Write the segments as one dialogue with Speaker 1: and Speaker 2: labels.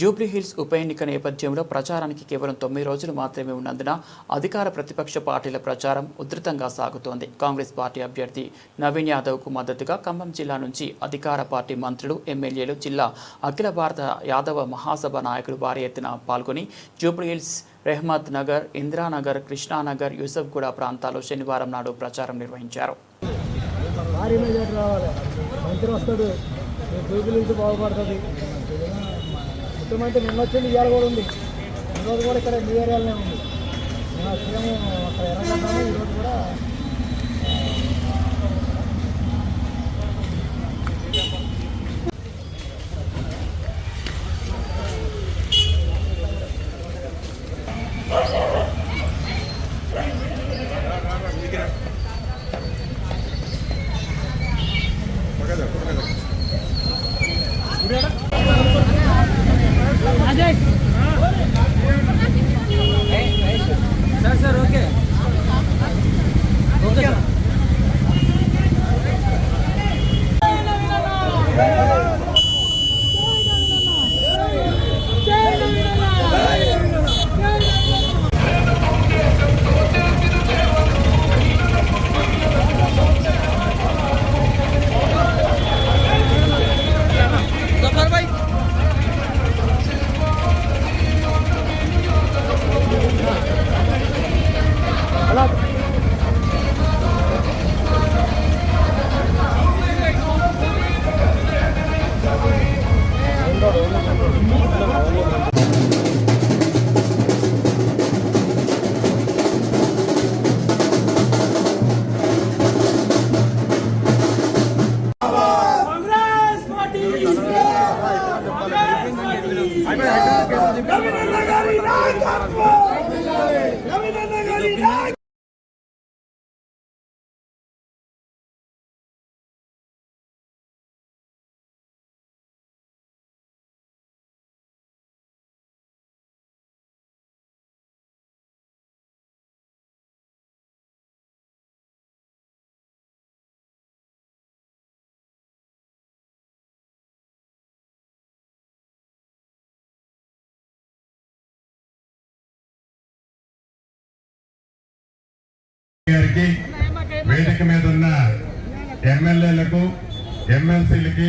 Speaker 1: జూబ్లీహిల్స్ ఉప ఎన్నిక నేపథ్యంలో ప్రచారానికి కేవలం తొమ్మిది రోజులు మాత్రమే ఉన్నందున అధికార ప్రతిపక్ష పార్టీల ప్రచారం ఉధృతంగా సాగుతోంది. కాంగ్రెస్ పార్టీ అభ్యర్థి నవీన్ యాదవ్కు మద్దతుగా ఖమ్మం జిల్లా నుంచి అధికార పార్టీ మంత్రులు ఎమ్మెల్యేలు జిల్లా అఖిల భారత యాదవ మహాసభ నాయకులు భారీ ఎత్తున పాల్గొని జూబ్లీహిల్స్ రెహ్మత్ నగర్ ఇందిరానగర్ కృష్ణానగర్ యూసఫ్గూడ ప్రాంతాల్లో శనివారం నాడు ప్రచారం నిర్వహించారు.
Speaker 2: భారీ మెజార్టీ రావాలి. మంత్రి వస్తాడు. బాగుపడుతుంది. నుంచి బాగుపడుతుంది ముఖ్యమంత్రి నిన్న వచ్చింది ఇవాళ కూడా ఉంది. ఈరోజు కూడా ఇక్కడ మీ ఏరియాలోనే ఉంది. నిన్న సీఎం అక్కడ ఎర్రగడ్డాము ఈరోజు కూడా 了。
Speaker 3: గారికి వేదిక మీద ఉన్న ఎమ్మెల్యేలకు ఎమ్మెల్సీలకి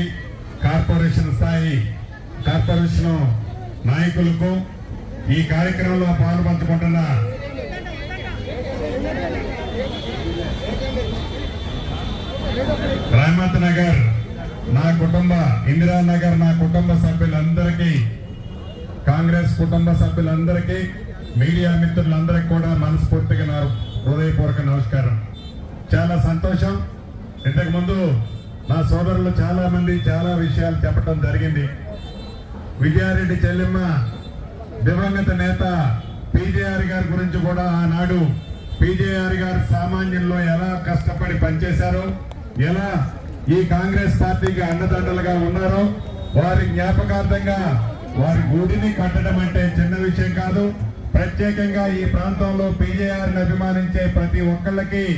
Speaker 3: కార్పొరేషన్ స్థాయి కార్పొరేషన్ నాయకులకు ఈ కార్యక్రమంలో పాల్పంచుకుంటున్న రామత్ నగర్ నా కుటుంబ ఇందిరానగర్ నా కుటుంబ సభ్యులందరికీ కాంగ్రెస్ కుటుంబ సభ్యులందరికీ మీడియా మిత్రులందరికీ కూడా మనస్ఫూర్తిగా హృదయపూర్వక నమస్కారం. చాలా సంతోషం. ఇంతకుముందు నా సోదరులు చాలామంది చాలా విషయాలు చెప్పడం జరిగింది. విజయారెడ్డి చెల్లెమ్మ దివంగత నేత పీజేఆర్ గారి గురించి కూడా ఆనాడు పీజేఆర్ గారు సామాన్యంలో ఎలా కష్టపడి పనిచేశారో ఎలా ఈ కాంగ్రెస్ పార్టీకి అండదండలుగా ఉన్నారో వారి జ్ఞాపకార్థంగా వారి గుడిని కట్టడం అంటే చిన్న విషయం కాదు. ప్రత్యేకంగా ఈ ప్రాంతంలో పీజేఆర్ని అభిమానించే ప్రతి ఒక్కళ్ళకి